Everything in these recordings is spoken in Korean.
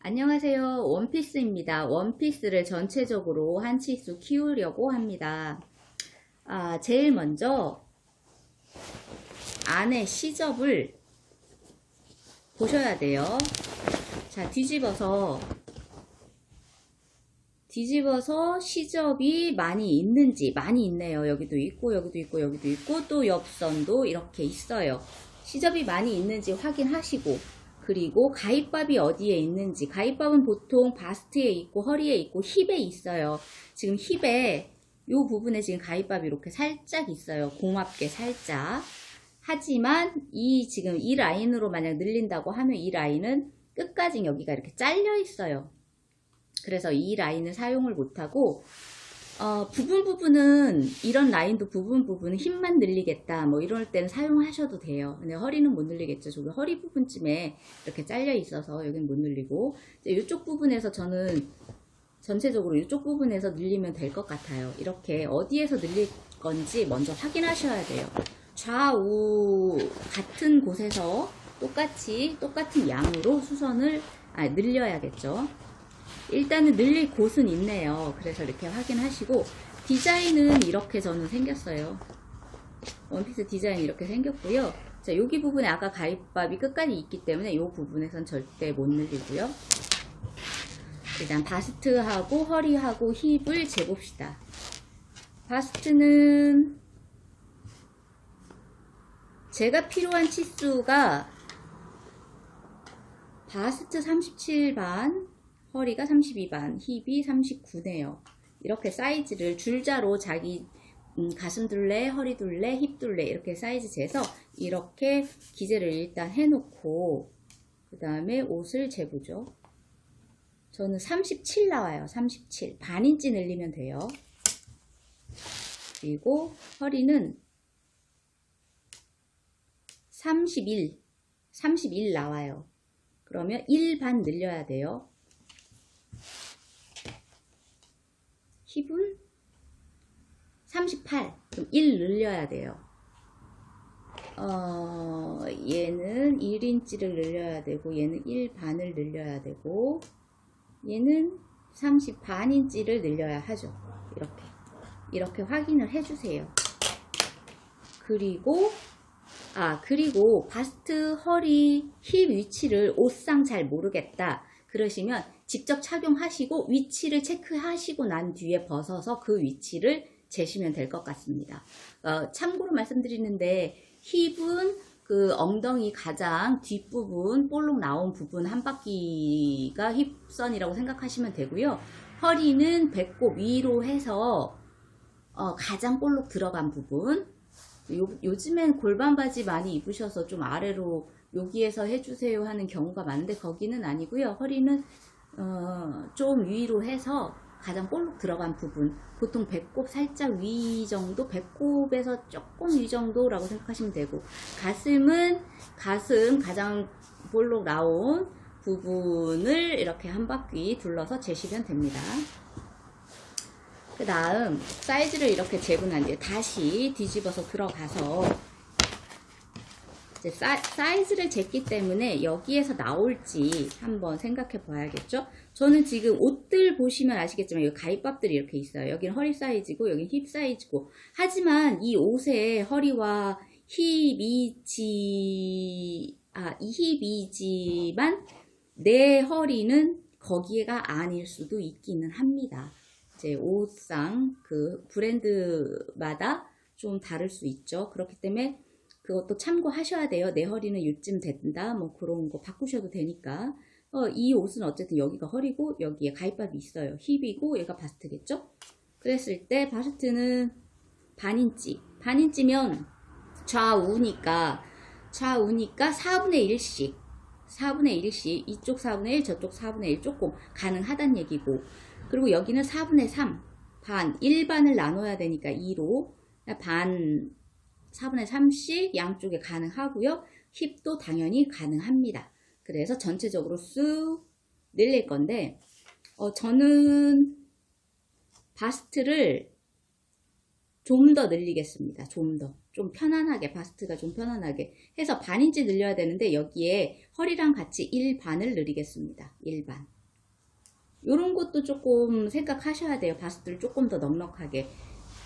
안녕하세요. 원피스입니다. 원피스를 전체적으로 한 치수 키우려고 합니다. 아, 제일 먼저 안에 시접을 보셔야 돼요. 자, 뒤집어서 뒤집어서 시접이 많이 있는지 많이 있네요. 여기도 있고 여기도 있고 여기도 있고 또 옆선도 이렇게 있어요. 시접이 많이 있는지 확인하시고 그리고 가입밥이 어디에 있는지 가입밥은 보통 바스트에 있고 허리에 있고 힙에 있어요. 지금 힙에 이 부분에 지금 가입밥이 이렇게 살짝 있어요. 고맙게 살짝. 하지만 이 지금 이 라인으로 만약 늘린다고 하면 이 라인은 끝까지 여기가 이렇게 잘려 있어요. 그래서 이 라인을 사용을 못하고 어, 부분 부분은 이런 라인도 부분 부분은 힘만 늘리겠다 뭐 이럴 때는 사용하셔도 돼요. 근데 허리는 못 늘리겠죠. 저기 허리 부분쯤에 이렇게 잘려 있어서 여기는 못 늘리고. 이쪽 부분에서 저는 전체적으로 이쪽 부분에서 늘리면 될 것 같아요. 이렇게 어디에서 늘릴 건지 먼저 확인하셔야 돼요. 좌우 같은 곳에서 똑같이 똑같은 양으로 수선을 아, 늘려야겠죠 일단은 늘릴 곳은 있네요. 그래서 이렇게 확인하시고 디자인은 이렇게 저는 생겼어요. 원피스 디자인 이렇게 생겼고요. 자, 여기 부분에 아까 가입밥이 끝까지 있기 때문에 이 부분에선 절대 못 늘리고요. 일단 바스트하고 허리하고 힙을 재봅시다. 바스트는 제가 필요한 치수가 바스트 37반, 허리가 32반, 힙이 39네요. 이렇게 사이즈를 줄자로 자기 음, 가슴 둘레, 허리 둘레, 힙 둘레 이렇게 사이즈 재서 이렇게 기재를 일단 해놓고 그 다음에 옷을 재보죠. 저는 37 나와요. 37. 반인치 늘리면 돼요. 그리고 허리는 31. 31 나와요. 그러면 1 반 늘려야 돼요. 힙은 38. 그럼 1 늘려야 돼요. 어, 얘는 1인치를 늘려야 되고, 얘는 1반을 늘려야 되고, 얘는 30 반인치를 늘려야 하죠. 이렇게. 이렇게 확인을 해주세요. 그리고, 아, 그리고 바스트, 허리, 힙 위치를 옷상 잘 모르겠다. 그러시면 직접 착용하시고 위치를 체크하시고 난 뒤에 벗어서 그 위치를 재시면 될 것 같습니다. 어, 참고로 말씀드리는데 힙은 그 엉덩이 가장 뒷부분 볼록 나온 부분 한 바퀴가 힙선이라고 생각하시면 되고요. 허리는 배꼽 위로 해서 어, 가장 볼록 들어간 부분 요, 요즘엔 골반 바지 많이 입으셔서 좀 아래로 여기에서 해주세요 하는 경우가 많은데 거기는 아니고요. 허리는 어, 좀 위로 해서 가장 볼록 들어간 부분 보통 배꼽 살짝 위 정도 배꼽에서 조금 위 정도라고 생각하시면 되고 가슴은 가슴 가장 볼록 나온 부분을 이렇게 한 바퀴 둘러서 재시면 됩니다. 그 다음 사이즈를 이렇게 재고 난 뒤에 다시 뒤집어서 들어가서 이제 사, 이즈를 쟀기 때문에 여기에서 나올지 한번 생각해 봐야겠죠? 저는 지금 옷들 보시면 아시겠지만 여기 가입밥들이 이렇게 있어요. 여기는 허리 사이즈고 여기는 힙 사이즈고 하지만 이 옷의 허리와 힙이지 아, 이 힙이지만 내 허리는 거기가 아닐 수도 있기는 합니다. 이제 옷상 그 브랜드마다 좀 다를 수 있죠. 그렇기 때문에 그것도 참고하셔야 돼요. 내 허리는 요쯤 된다. 뭐 그런 거 바꾸셔도 되니까. 어, 이 옷은 어쨌든 여기가 허리고 여기에 가입밥이 있어요. 힙이고 얘가 바스트겠죠? 그랬을 때 바스트는 반인치. 반인치면 좌우니까 좌우니까 4분의 1씩 4분의 1씩 이쪽 4분의 1 저쪽 4분의 1 조금 가능하단 얘기고 그리고 여기는 4분의 3 반, 1반을 나눠야 되니까 2로 반 4분의 3씩 양쪽에 가능하고요. 힙도 당연히 가능합니다. 그래서 전체적으로 쑥 늘릴 건데 어, 저는 바스트를 좀 더 늘리겠습니다. 좀 더. 좀 편안하게, 바스트가 좀 편안하게 해서 반인치 늘려야 되는데 여기에 허리랑 같이 1반을 늘리겠습니다. 1반. 요런 것도 조금 생각하셔야 돼요. 바스트를 조금 더 넉넉하게.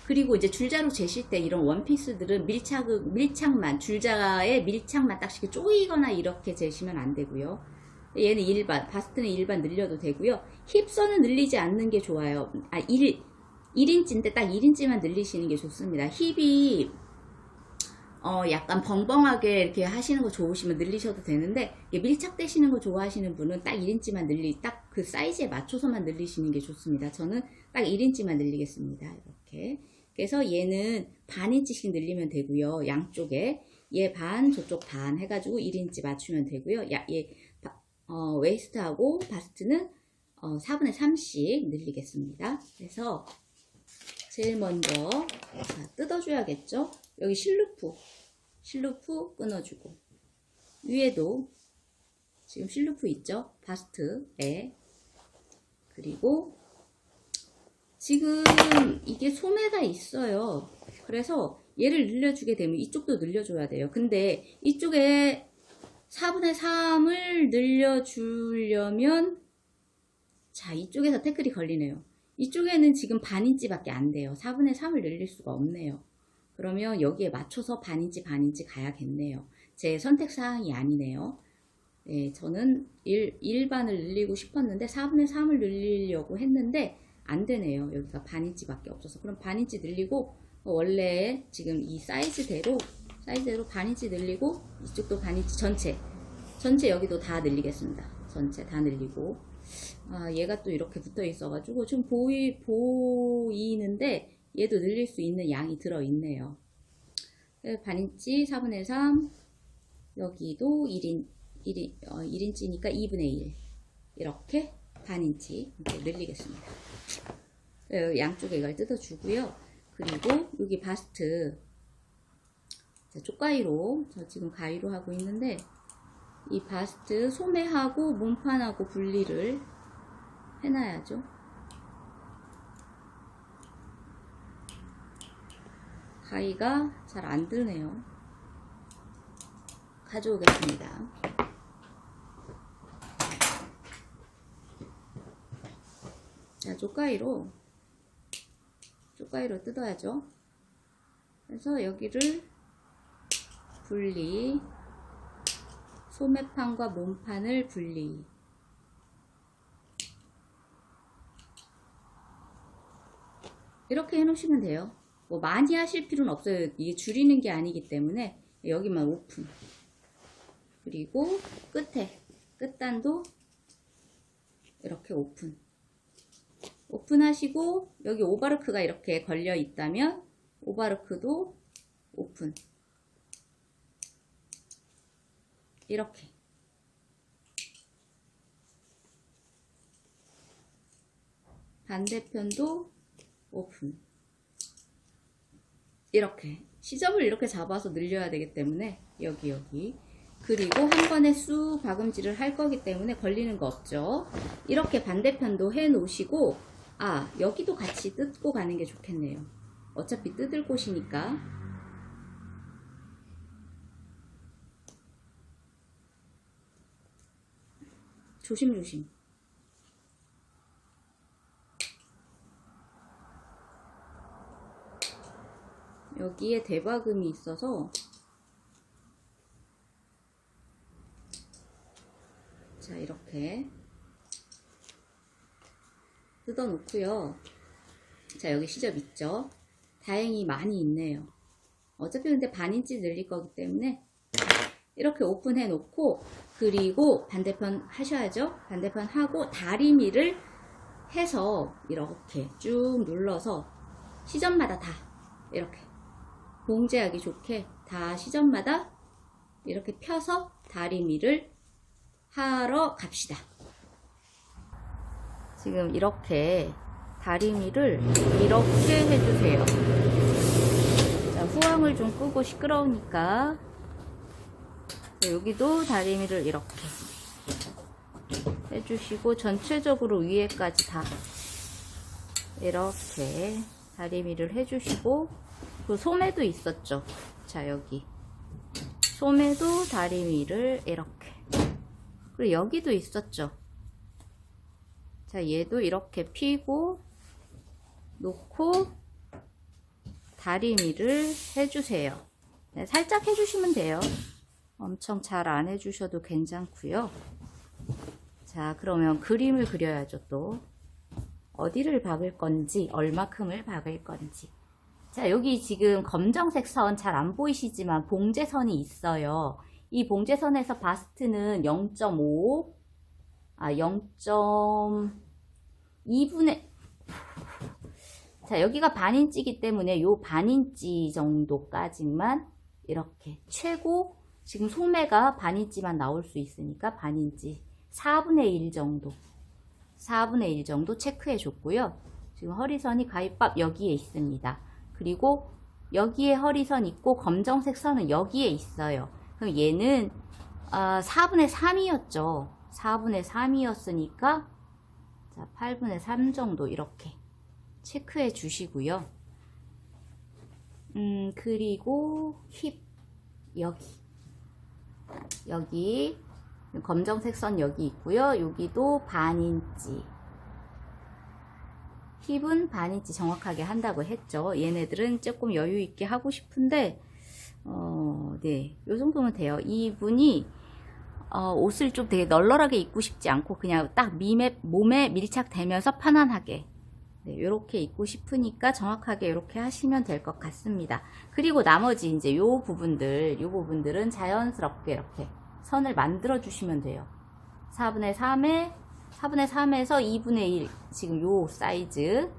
그리고 이제 줄자로 재실 때 이런 원피스들은 밀착, 밀착만, 줄자에 밀착만 딱 이렇게 쪼이거나 이렇게 재시면 안 되고요. 얘는 일반, 바스트는 일반 늘려도 되고요. 힙선은 늘리지 않는 게 좋아요. 아, 1, 1인치인데 딱 1인치만 늘리시는 게 좋습니다. 힙이, 어, 약간 벙벙하게 이렇게 하시는 거 좋으시면 늘리셔도 되는데, 밀착되시는 거 좋아하시는 분은 딱 1인치만 늘리, 딱 그 사이즈에 맞춰서만 늘리시는 게 좋습니다. 저는 딱 1인치만 늘리겠습니다. 이렇게. 그래서 얘는 반 인치씩 늘리면 되고요. 양쪽에. 얘 반, 저쪽 반 해가지고 1인치 맞추면 되고요. 야, 얘, 바- 어, 웨이스트하고 바스트는 어, 4분의 3씩 늘리겠습니다. 그래서 제일 먼저 자, 뜯어줘야겠죠? 여기 실루프, 실루프 끊어주고 위에도 지금 실루프 있죠? 바스트에 그리고 지금 이게 소매가 있어요. 그래서 얘를 늘려주게 되면 이쪽도 늘려줘야 돼요. 근데 이쪽에 4분의 3을 늘려주려면 자 이쪽에서 태클이 걸리네요. 이쪽에는 지금 반인치밖에 안 돼요. 4분의 3을 늘릴 수가 없네요. 그러면 여기에 맞춰서 반인치 반인치 가야겠네요. 제 선택 사항이 아니네요. 네, 저는 일, 일반을 늘리고 싶었는데 4분의 3을 늘리려고 했는데 안 되네요. 여기가 반인치밖에 없어서. 그럼 반인치 늘리고 원래 지금 이 사이즈대로 사이즈대로 반인치 늘리고 이쪽도 반인치 전체 전체 여기도 다 늘리겠습니다. 전체 다 늘리고 아 얘가 또 이렇게 붙어 있어 가지고 좀 보이 보이는데 얘도 늘릴 수 있는 양이 들어 있네요. 반인치 4분의 3 여기도 1인 1인, 어, 1인치니까 2분의 1 이렇게 반인치 이렇게 늘리겠습니다. 어, 양쪽에 이걸 뜯어주고요. 그리고 여기 바스트 자, 쪽가위로 저 지금 가위로 하고 있는데 이 바스트 소매하고 몸판하고 분리를 해놔야죠. 가위가 잘 안 드네요. 가져오겠습니다. 자, 쪽가위로 쪽가위로 뜯어야죠. 그래서 여기를 분리 소매판과 몸판을 분리 이렇게 해놓으시면 돼요. 뭐 많이 하실 필요는 없어요. 이게 줄이는 게 아니기 때문에 여기만 오픈 그리고 끝에 끝단도 이렇게 오픈 오픈하시고 여기 오바르크가 이렇게 걸려 있다면 오바르크도 오픈. 이렇게. 반대편도 오픈. 이렇게. 시접을 이렇게 잡아서 늘려야 되기 때문에 여기 여기. 그리고 한 번에 쑥 박음질을 할 거기 때문에 걸리는 거 없죠. 이렇게 반대편도 해 놓으시고 아 여기도 같이 뜯고 가는 게 좋겠네요. 어차피 뜯을 곳이니까. 조심조심. 여기에 대박음이 있어서 자 이렇게 뜯어 놓고요. 자 여기 시접 있죠? 다행히 많이 있네요. 어차피 근데 반인치 늘릴 거기 때문에 이렇게 오픈해 놓고 그리고 반대편 하셔야죠? 반대편 하고 다리미를 해서 이렇게 쭉 눌러서 시접마다 다 이렇게 봉제하기 좋게 다 시점마다 이렇게 펴서 다리미를 하러 갑시다. 지금 이렇게 다리미를 이렇게 해주세요. 자, 후황을 좀 끄고 시끄러우니까 자, 여기도 다리미를 이렇게 해주시고 전체적으로 위에까지 다 이렇게 다리미를 해주시고 그 소매도 있었죠. 자, 여기. 소매도 다리미를 이렇게. 그리고 여기도 있었죠. 자, 얘도 이렇게 피고, 놓고, 다리미를 해주세요. 네, 살짝 해주시면 돼요. 엄청 잘 안 해주셔도 괜찮고요. 자, 그러면 그림을 그려야죠, 또. 어디를 박을 건지, 얼마큼을 박을 건지. 자, 여기 지금 검정색 선 잘 안 보이시지만 봉제선이 있어요. 이 봉제선에서 바스트는 0.5, 아, 0.2분의, 자, 여기가 반인치이기 때문에 요 반인치 정도까지만 이렇게 최고, 지금 소매가 반인치만 나올 수 있으니까 반인치 4분의 1 정도, 4분의 1 정도 체크해 줬고요. 지금 허리선이 가위밥 여기에 있습니다. 그리고 여기에 허리선 있고 검정색 선은 여기에 있어요. 그럼 얘는 아, 4분의 3이었죠. 4분의 3이었으니까 자, 8분의 3 정도 이렇게 체크해 주시고요. 음, 그리고 힙 여기 여기 검정색 선 여기 있고요. 여기도 반인치 힙은 반인치 정확하게 한다고 했죠. 얘네들은 조금 여유 있게 하고 싶은데, 어, 네. 요 정도면 돼요. 이분이, 어, 옷을 좀 되게 널널하게 입고 싶지 않고, 그냥 딱 몸에, 몸에 밀착되면서 편안하게. 네, 요렇게 입고 싶으니까 정확하게 이렇게 하시면 될 것 같습니다. 그리고 나머지 이제 요 부분들, 요 부분들은 자연스럽게 이렇게 선을 만들어 주시면 돼요. 4분의 3에 4분의 3에서 2분의 1 지금 요 사이즈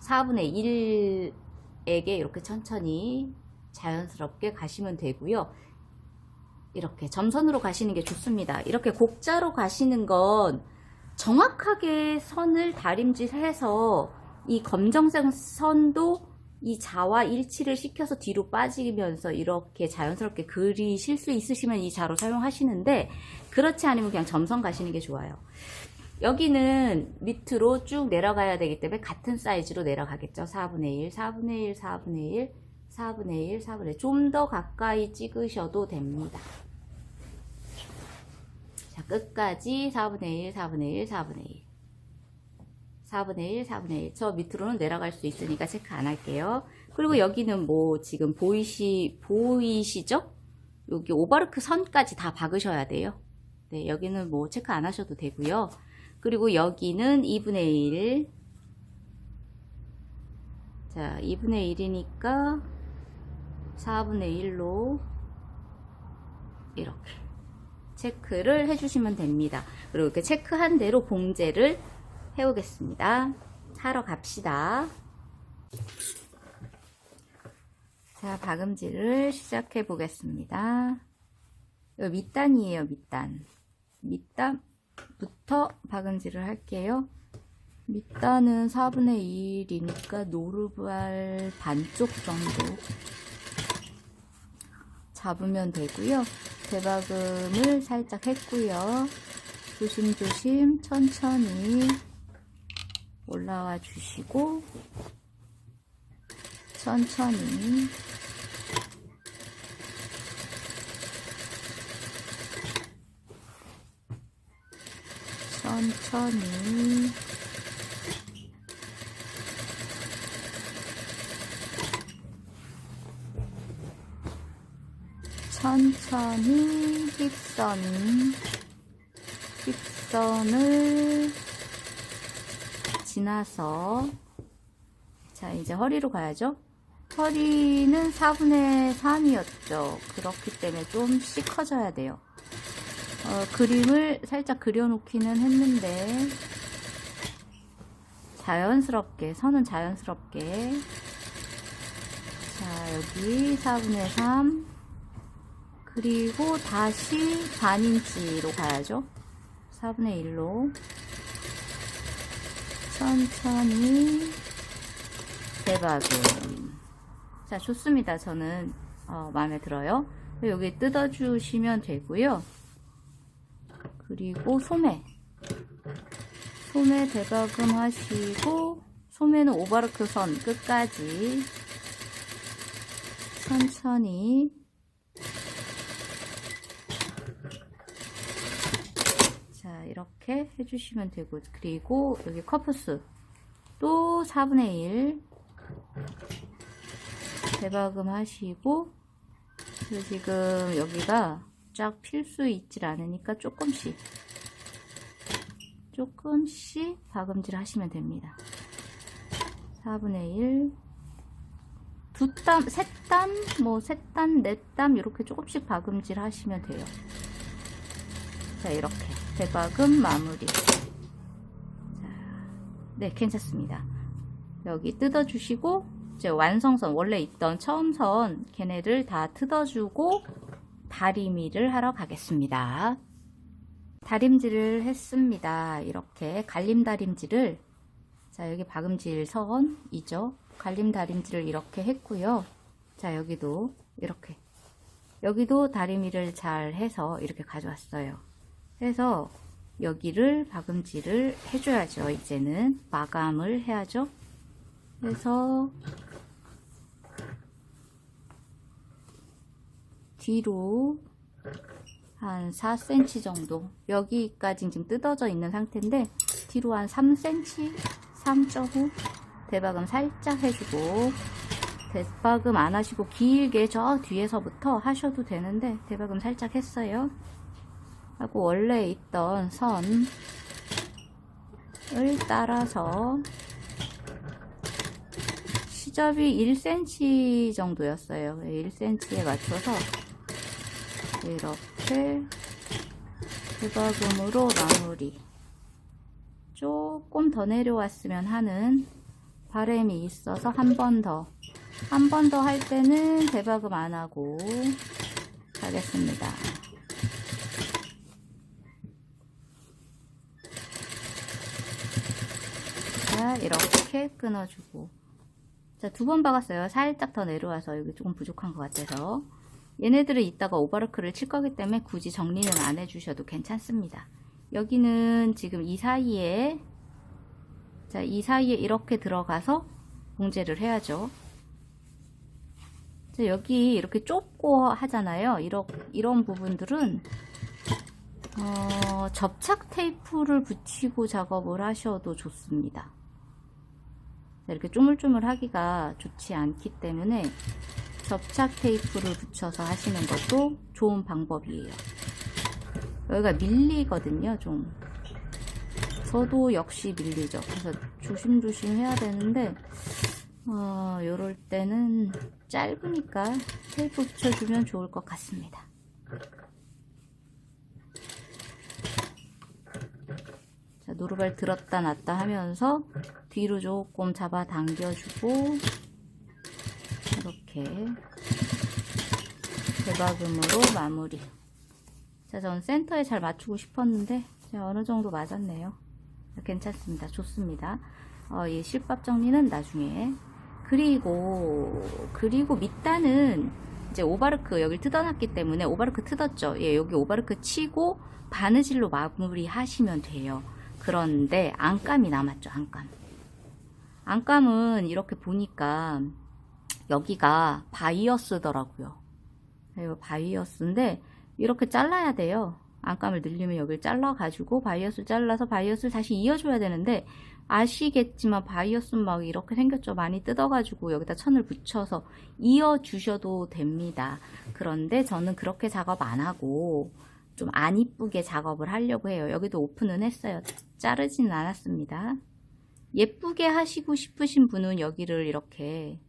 4분의 1에게 이렇게 천천히 자연스럽게 가시면 되고요. 이렇게 점선으로 가시는 게 좋습니다. 이렇게 곡자로 가시는 건 정확하게 선을 다림질해서 이 검정색 선도 이 자와 일치를 시켜서 뒤로 빠지면서 이렇게 자연스럽게 그리실 수 있으시면 이 자로 사용하시는데 그렇지 않으면 그냥 점선 가시는 게 좋아요. 여기는 밑으로 쭉 내려가야 되기 때문에 같은 사이즈로 내려가겠죠. 4분의 1, 4분의 1, 4분의 1, 4분의 1, 4분의 1. 좀 더 가까이 찍으셔도 됩니다. 자, 끝까지 4분의 1, 4분의 1, 4분의 1. 4분의 1, 4분의 1. 저 밑으로는 내려갈 수 있으니까 체크 안 할게요. 그리고 여기는 뭐 지금 보이시, 보이시죠? 여기 오바르크 선까지 다 박으셔야 돼요. 네, 여기는 뭐 체크 안 하셔도 되고요. 그리고 여기는 2분의 1. 자, 2분의 1이니까 4분의 1로 이렇게 체크를 해주시면 됩니다. 그리고 이렇게 체크한 대로 봉제를 해오겠습니다. 하러 갑시다. 자, 박음질을 시작해 보겠습니다. 이거 밑단이에요, 밑단. 밑단부터 박음질을 할게요. 밑단은 4분의 1이니까 노루발 반쪽 정도 잡으면 되고요. 대박음을 살짝 했고요. 조심조심 천천히 올라와 주시고 천천히 천천히 천천히 힙선 힙선을 지나서 자 이제 허리로 가야죠. 허리는 4분의 3이었죠. 그렇기 때문에 좀씩 커져야 돼요. 어, 그림을 살짝 그려놓기는 했는데 자연스럽게 선은 자연스럽게. 자 여기 4분의 3 그리고 다시 반인치로 가야죠. 4분의 1로. 천천히 대박은. 자 좋습니다. 저는 어, 마음에 들어요. 여기 뜯어주시면 되고요. 그리고 소매. 소매 대박음 하시고 소매는 오바르크 선 끝까지. 천천히 자 이렇게 해주시면 되고 그리고 여기 커프스 또 4분의 1 대박음 하시고 지금 여기가 쫙 필 수 있질 않으니까 조금씩 조금씩 박음질 하시면 됩니다 4분의 1 두 땀, 세 땀, 뭐, 세 땀, 네 땀, 이렇게 조금씩 박음질 하시면 돼요. 자, 이렇게. 대박음 마무리. 자, 네, 괜찮습니다. 여기 뜯어주시고, 이제 완성선, 원래 있던 처음 선, 걔네를 다 뜯어주고, 다리미를 하러 가겠습니다. 다림질을 했습니다. 이렇게 갈림 다림질을, 자, 여기 박음질 선이죠. 갈림 다림질을 이렇게 했고요. 자, 여기도 이렇게. 여기도 다리미를 잘 해서 이렇게 가져왔어요. 해서 여기를 박음질을 해줘야죠. 이제는 마감을 해야죠. 그래서 뒤로 한 4cm 정도 여기까지 지금 뜯어져 있는 상태인데 뒤로 한 3cm 3.5 대박음 살짝 해주고 대박음 안 하시고 길게 저 뒤에서부터 하셔도 되는데 대박음 살짝 했어요 하고 원래 있던 선을 따라서 시접이 1cm 정도였어요. 1cm에 맞춰서 이렇게 대박음으로 마무리. 조금 더 내려왔으면 하는 바램이 있어서 한 번 더, 한 번 더 할 때는 대박음 안 하고 가겠습니다. 자, 이렇게 끊어주고. 자, 두 번 박았어요. 살짝 더 내려와서 여기 조금 부족한 것 같아서. 얘네들은 이따가 오버로크를 칠 거기 때문에 굳이 정리는 안 해주셔도 괜찮습니다. 여기는 지금 이 사이에 자, 이 사이에 이렇게 들어가서 봉제를 해야죠. 자, 여기 이렇게 좁고 하잖아요. 이런, 이런 부분들은, 어, 접착 테이프를 붙이고 작업을 하셔도 좋습니다. 자, 이렇게 쪼물쪼물 하기가 좋지 않기 때문에 접착 테이프를 붙여서 하시는 것도 좋은 방법이에요. 여기가 밀리거든요, 좀. 저도 역시 밀리죠. 그래서 조심조심 해야 되는데, 어, 요럴 때는 짧으니까 테이프 붙여주면 좋을 것 같습니다. 노루발 들었다 놨다 하면서 뒤로 조금 잡아 당겨주고, 이렇게 대박음으로 마무리. 자, 전 센터에 잘 맞추고 싶었는데, 자, 어느 정도 맞았네요. 괜찮습니다. 좋습니다. 어, 이 실밥 정리는 나중에. 그리고, 그리고 밑단은 이제 오바르크 여기를 뜯어놨기 때문에 오바르크 뜯었죠. 예, 여기 오바르크 치고 바느질로 마무리 하시면 돼요. 그런데 안감이 남았죠, 안감. 안감은 이렇게 보니까 여기가 바이어스더라고요. 이거 바이어스인데 이렇게 잘라야 돼요. 안감을 늘리면 여기를 잘라가지고 바이어스를 잘라서 바이어스를 다시 이어줘야 되는데 아시겠지만 바이어스는 막 이렇게 생겼죠. 많이 뜯어가지고 여기다 천을 붙여서 이어주셔도 됩니다. 그런데 저는 그렇게 작업 안 하고 좀 안 이쁘게 작업을 하려고 해요. 여기도 오픈은 했어요. 자르지는 않았습니다. 예쁘게 하시고 싶으신 분은 여기를 이렇게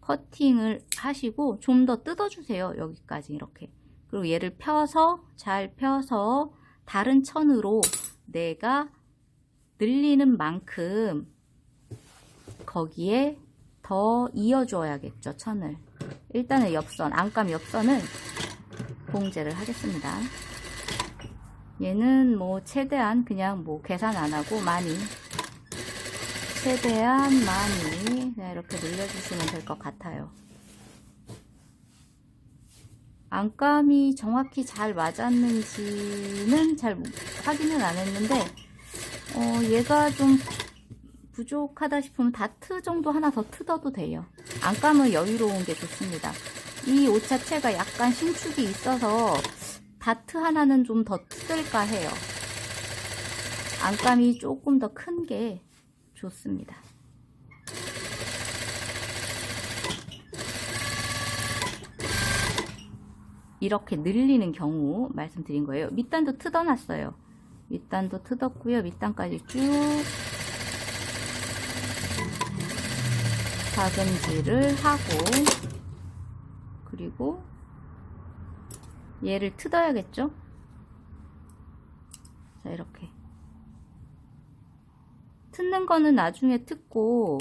커팅을 하시고 좀 더 뜯어주세요. 여기까지 이렇게. 그리고 얘를 펴서 잘 펴서 다른 천으로 내가 늘리는 만큼 거기에 더 이어줘야겠죠 천을 일단은 옆선 안감 옆선 을 봉제를 하겠습니다 얘는 뭐 최대한 그냥 뭐 계산 안 하고 많이 최대한 많이 그냥 이렇게 늘려주시면 될 것 같아요 안감이 정확히 잘 맞았는지는 잘 확인은 안 했는데 어, 얘가 좀 부족하다 싶으면 다트 정도 하나 더 트어도 돼요. 안감은 여유로운 게 좋습니다. 이 옷 자체가 약간 신축이 있어서 다트 하나는 좀더 트을까 해요. 안감이 조금 더 큰 게 좋습니다. 이렇게 늘리는 경우 말씀드린 거예요. 밑단도 뜯어놨어요. 밑단도 뜯었고요. 밑단까지 쭉 박음질을 하고 그리고 얘를 뜯어야겠죠? 자 이렇게 뜯는 거는 나중에 뜯고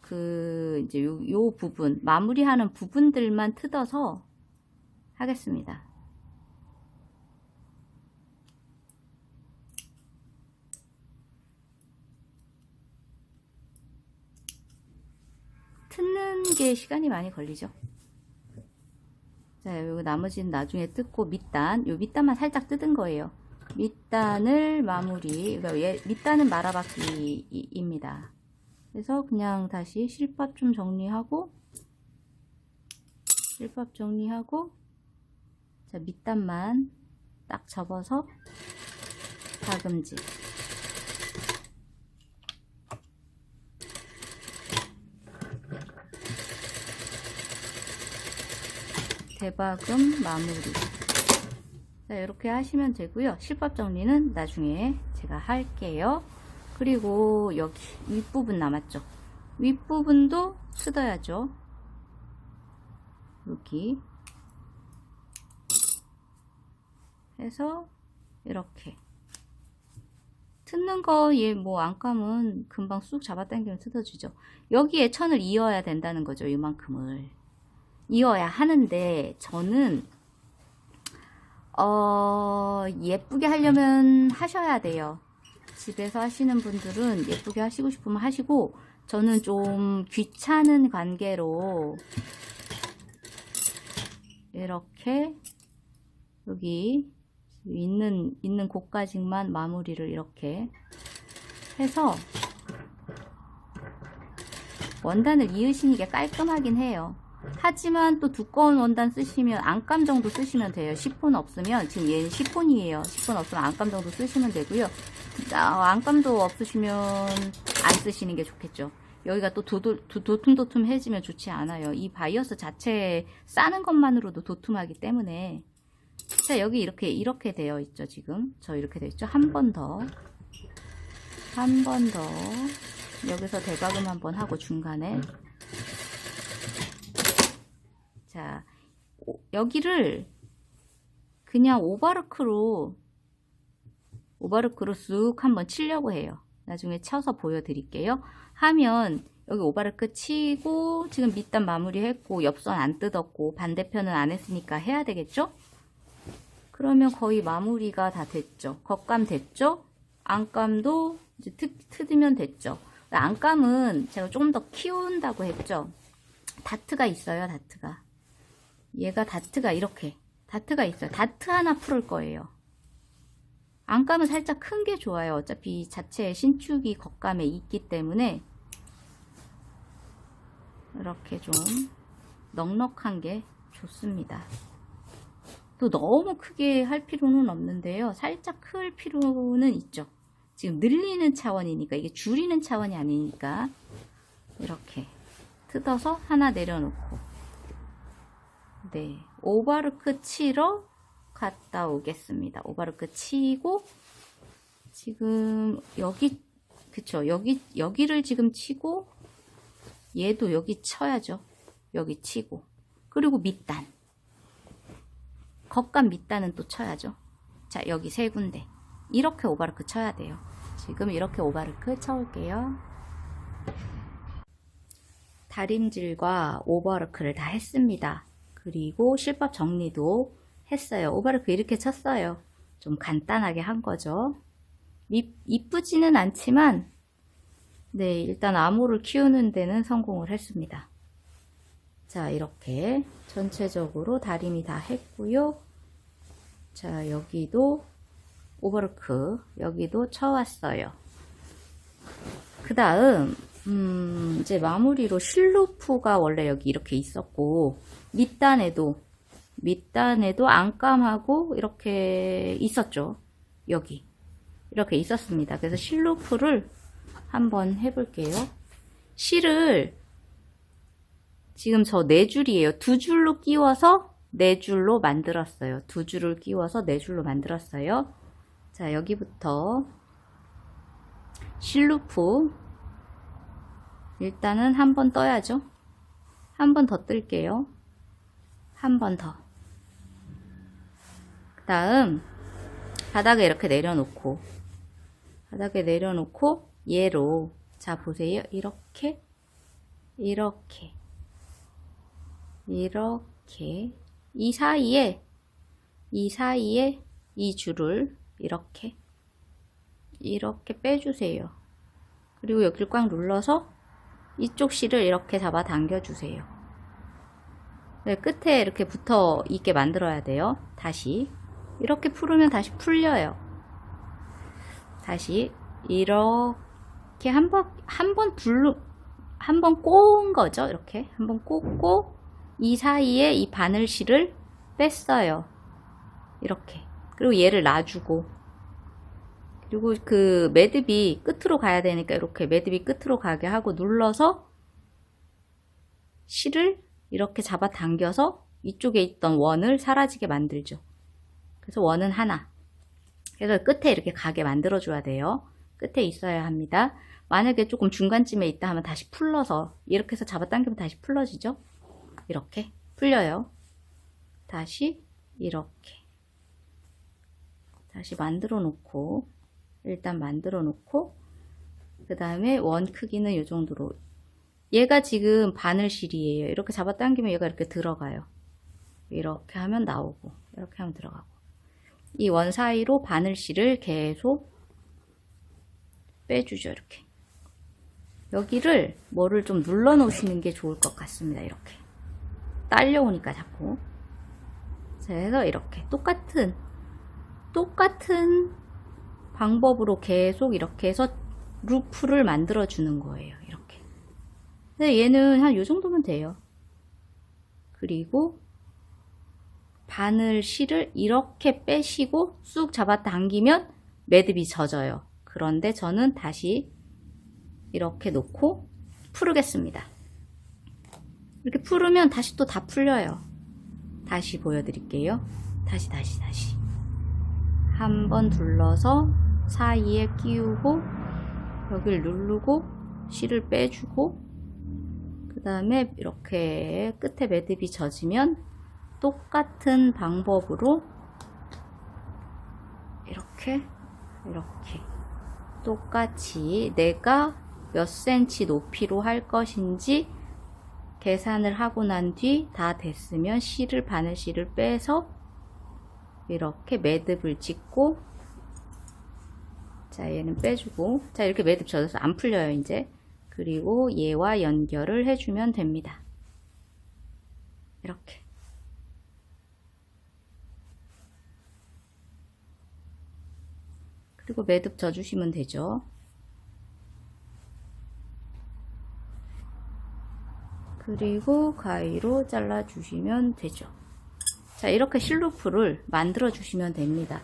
그 이제 요, 요 부분 마무리하는 부분들만 뜯어서 하겠습니다. 뜯는 게 시간이 많이 걸리죠. 자, 요 나머지는 나중에 뜯고 밑단, 요 밑단만 살짝 뜯은 거예요. 밑단을 마무리, 그러니까 얘, 밑단은 말아박기입니다. 그래서 그냥 다시 실밥 좀 정리하고, 실밥 정리하고, 자, 밑단만 딱 접어서 다금질. 대박음 마무리. 자, 이렇게 하시면 되고요. 실밥 정리는 나중에 제가 할게요. 그리고 여기 윗부분 남았죠. 윗부분도 뜯어야죠. 여기 해서 이렇게 뜯는 거 얘 뭐 안감은 금방 쑥 잡아당기면 뜯어주죠. 여기에 천을 이어야 된다는 거죠. 이만큼을 이어야 하는데 저는 어 예쁘게 하려면 하셔야 돼요. 집에서 하시는 분들은 예쁘게 하시고 싶으면 하시고 저는 좀 귀찮은 관계로 이렇게 여기 있는 있는 곳까지만 마무리를 이렇게 해서 원단을 이으시는 게 깔끔하긴 해요. 하지만 또 두꺼운 원단 쓰시면 안감 정도 쓰시면 돼요. 시폰 없으면 지금 얘는 시폰이에요. 시폰 없으면 안감 정도 쓰시면 되고요. 아, 안감도 없으시면 안 쓰시는 게 좋겠죠. 여기가 또 도도, 도, 도툼도툼해지면 좋지 않아요. 이 바이어스 자체 싸는 것만으로도 도tum하기 때문에 자 여기 이렇게 이렇게 되어 있죠 지금 저 이렇게 되어 있죠 한 번 더 한 번 더 여기서 대박음 한번 하고 중간에 자 오- 여기를 그냥 오바르크로 오바르크로 쑥 한번 치려고 해요 나중에 쳐서 보여드릴게요 하면 여기 오바르크 치고 지금 밑단 마무리 했고 옆선 안 뜯었고 반대편은 안 했으니까 해야 되겠죠 그러면 거의 마무리가 다 됐죠. 겉감 됐죠? 안감도 이제 트, 트으면 됐죠. 안감은 제가 조금 더 키운다고 했죠. 다트가 있어요, 다트가. 얘가 다트가 이렇게. 다트가 있어요. 다트 하나 풀을 거예요. 안감은 살짝 큰 게 좋아요. 어차피 자체 신축이 겉감에 있기 때문에 이렇게 좀 넉넉한 게 좋습니다. 또 너무 크게 할 필요는 없는데요. 살짝 클 필요는 있죠. 지금 늘리는 차원이니까 이게 줄이는 차원이 아니니까 이렇게 뜯어서 하나 내려놓고 네 오바르크 치러 갔다 오겠습니다. 오바르크 치고 지금 여기 그쵸 여기 여기를 지금 치고 얘도 여기 쳐야죠. 여기 치고 그리고 밑단 겉감 밑단은 또 쳐야죠. 자, 여기 세 군데. 이렇게 오바르크 쳐야 돼요. 지금 이렇게 오바르크 쳐올게요. 다림질과 오버르크를 다 했습니다. 그리고 실밥 정리도 했어요. 오버르크 이렇게 쳤어요. 좀 간단하게 한 거죠. 이, 이쁘지는 않지만, 네, 일단 암호를 키우는 데는 성공을 했습니다. 자, 이렇게 전체적으로 다림이 다 했고요. 자, 여기도 오버르크, 여기도 쳐왔어요. 그 다음, 음, 이제 마무리로 실루프가 원래 여기 이렇게 있었고, 밑단에도, 밑단에도 안감하고 이렇게 있었죠. 여기. 이렇게 있었습니다. 그래서 실루프를 한번 해볼게요. 실을 지금 저 네 줄이에요. 두 줄로 끼워서 네 줄로 만들었어요. 두 줄을 끼워서 네 줄로 만들었어요. 자, 여기부터 실루프 일단은 한 번 떠야죠. 한 번 더 뜰게요. 한 번 더. 그 다음 바닥에 이렇게 내려놓고 바닥에 내려놓고 얘로 자 보세요. 이렇게 이렇게 이렇게 이 사이에 이 사이에 이 줄을 이렇게 이렇게 빼주세요. 그리고 여기를 꽉 눌러서 이쪽 실을 이렇게 잡아 당겨 주세요. 네, 끝에 이렇게 붙어 있게 만들어야 돼요. 다시 이렇게 풀으면 다시 풀려요. 다시 이렇게 한번 한번 둘러 한번 꼬은 거죠. 이렇게 한번 꽂고 이 사이에 이 바늘실을 뺐어요. 이렇게 그리고 얘를 놔주고 그리고 그 매듭이 끝으로 가야 되니까 이렇게 매듭이 끝으로 가게 하고 눌러서 실을 이렇게 잡아 당겨서 이쪽에 있던 원을 사라지게 만들죠. 그래서 원은 하나. 그래서 끝에 이렇게 가게 만들어 줘야 돼요. 끝에 있어야 합니다. 만약에 조금 중간쯤에 있다 하면 다시 풀러서 이렇게 해서 잡아 당기면 다시 풀러지죠. 이렇게 풀려요. 다시 이렇게 다시 만들어 놓고 일단 만들어 놓고 그 다음에 원 크기는 이 정도로 얘가 지금 바늘실이에요. 이렇게 잡아 당기면 얘가 이렇게 들어가요. 이렇게 하면 나오고 이렇게 하면 들어가고 이 원 사이로 바늘실을 계속 빼주죠. 이렇게 여기를 뭐를 좀 눌러 놓으시는 게 좋을 것 같습니다. 이렇게 딸려오니까 자꾸 자, 그래서 이렇게 똑같은 똑같은 방법으로 계속 이렇게 해서 루프를 만들어 주는 거예요. 근데 얘는 한 요 정도면 돼요. 그리고 바늘 실을 이렇게 빼시고 쑥 잡아 당기면 매듭이 젖어요. 그런데 저는 다시 이렇게 놓고 풀겠습니다. 이렇게 풀으면 다시 또 다 풀려요. 다시 보여드릴게요. 다시, 다시, 다시. 한번 둘러서 사이에 끼우고, 여기를 누르고, 실을 빼주고, 그 다음에 이렇게 끝에 매듭이 젖으면 똑같은 방법으로 이렇게, 이렇게. 똑같이 내가 몇 센치 높이로 할 것인지 계산을 하고 난 뒤 다 됐으면 실을 바늘실을 빼서 이렇게 매듭을 짓고 자 얘는 빼주고 자 이렇게 매듭 젖어서 안 풀려요 이제 그리고 얘와 연결을 해주면 됩니다 이렇게 그리고 매듭 져주시면 되죠 그리고 가위로 잘라 주시면 되죠. 자, 이렇게 실루프를 만들어 주시면 됩니다.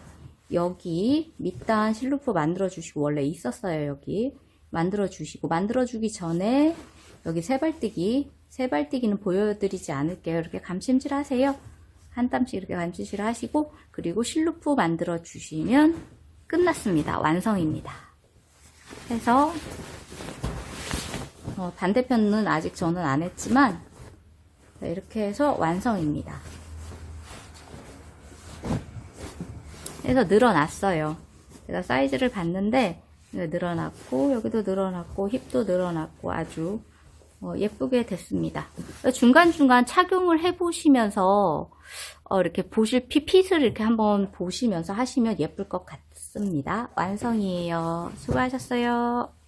여기 밑단 실루프 만들어 주시고 원래 있었어요, 여기. 만들어 주시고 만들어 주기 전에 여기 세발뜨기 세발뜨기는 보여드리지 않을게요. 이렇게 감심질 하세요. 한 땀씩 이렇게 감심질 하시고 그리고 실루프 만들어 주시면 끝났습니다. 완성입니다. 해서 어, 반대편은 아직 저는 안 했지만 자, 이렇게 해서 완성입니다. 그래서 늘어났어요. 제가 사이즈를 봤는데 늘어났고 여기도 늘어났고 힙도 늘어났고 아주 어, 예쁘게 됐습니다. 중간중간 착용을 해보시면서 어, 이렇게 보실 피, 핏을 이렇게 한번 보시면서 하시면 예쁠 것 같습니다. 완성이에요. 수고하셨어요.